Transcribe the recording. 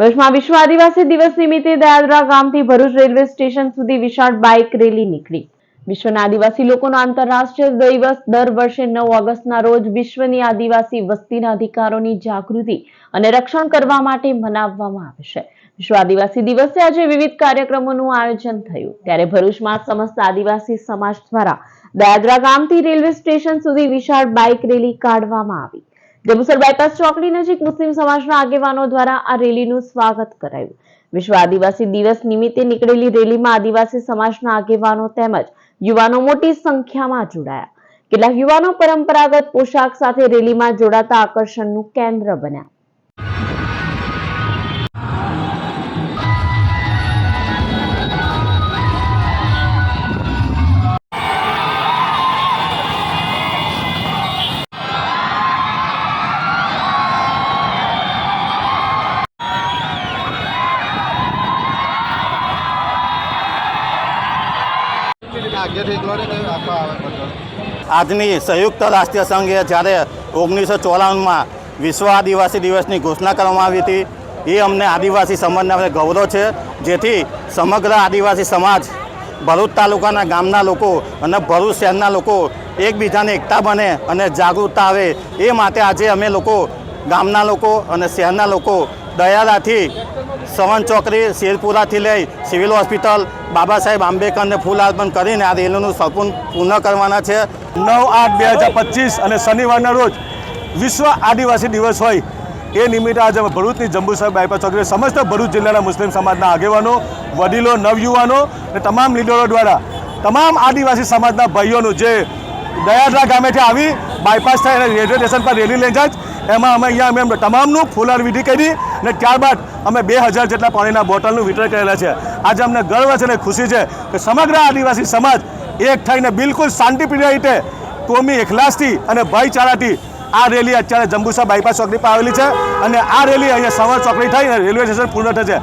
વર્ષમાં વિશ્વ આદિવાસી દિવસ નિમિત્તે દયાદરા ગામથી ભરૂચ રેલવે સ્ટેશન સુધી વિશાળ બાઇક રેલી નીકળી. વિશ્વના આદિવાસી લોકોનો આંતરરાષ્ટ્રીય દિવસ દર વર્ષે નવ ઓગસ્ટના રોજ વિશ્વની આદિવાસી વસ્તીના અધિકારોની જાગૃતિ અને રક્ષણ કરવા માટે મનાવવામાં આવે છે. વિશ્વ આદિવાસી દિવસે આજે વિવિધ કાર્યક્રમોનું આયોજન થયું. ત્યારે ભરૂચમાં સમસ્ત આદિવાસી સમાજ દ્વારા દયાદરા ગામથી રેલવે સ્ટેશન સુધી વિશાળ બાઇક રેલી કાઢવામાં આવી. જંબુસર બાયપાસ ચોકડી નજીક મુસ્લિમ સમાજના આગેવાનો દ્વારા આ રેલીનું સ્વાગત કરાયું. વિશ્વ આદિવાસી દિવસ નિમિત્તે નીકળેલી રેલીમાં આદિવાસી સમાજના આગેવાનો તેમજ યુવાનો મોટી સંખ્યામાં જોડાયા. કેટલાક યુવાનો પરંપરાગત પોશાક સાથે રેલીમાં જોડાતા આકર્ષણનું કેન્દ્ર બન્યા. આજની સંયુક્ત રાષ્ટ્રીય સંઘે જ્યારે ઓગણીસો ચોરાણુંમાં વિશ્વ આદિવાસી દિવસની ઘોષણા કરવામાં આવી હતી, એ અમને આદિવાસી સમાજને ગૌરવ છે, જેથી સમગ્ર આદિવાસી સમાજ, ભરૂચ તાલુકાના ગામના લોકો અને ભરૂચ શહેરના લોકો એકબીજાને એકતા બને અને જાગૃતતા આવે, એ માટે આજે અમે લોકો ગામના લોકો અને શહેરના લોકો દયારાથી સવન ચોકડી શેરપુરાથી લઈ સિવિલ હોસ્પિટલ બાબા સાહેબ આંબેડકરને ફૂલ અર્પણ કરીને આ રેલીનું સંપૂર્ણ પૂર્ણ કરવાના છે. નવ આઠ બે હજાર પચીસ અને શનિવારના રોજ વિશ્વ આદિવાસી દિવસ હોય એ નિમિત્તે આજે ભરૂચની જંબુસર બાયપાસ ચોકડીએ સમસ્ત ભરૂચ જિલ્લાના મુસ્લિમ સમાજના આગેવાનો, વડીલો, નવયુવાનો અને તમામ લીડરો દ્વારા તમામ આદિવાસી સમાજના ભાઈઓનું જે દયાદરા ગામેથી આવી બાયપાસ થાય અને રેલવે સ્ટેશન પર રેલી લઈ જાય એમાં અમે અહીંયા અમે તમામનું ફુલર વિધિ કરી અને ત્યારબાદ અમે બે હજાર જેટલા પાણીના બોટલનું વિતરણ કરેલા છે. આજે અમને ગર્વ છે અને ખુશી છે કે સમગ્ર આદિવાસી સમાજ એક થઈને બિલકુલ શાંતિપ્રિય રીતે કોમી એખલાસથી અને ભાઈચારાથી આ રેલી અત્યારે જંબુસા બાયપાસ ચોકડી પર આવેલી છે. અને આ રેલી અહીંયા સવાર ચોકડી થઈ અને રેલવે સ્ટેશન પૂર્ણ થશે.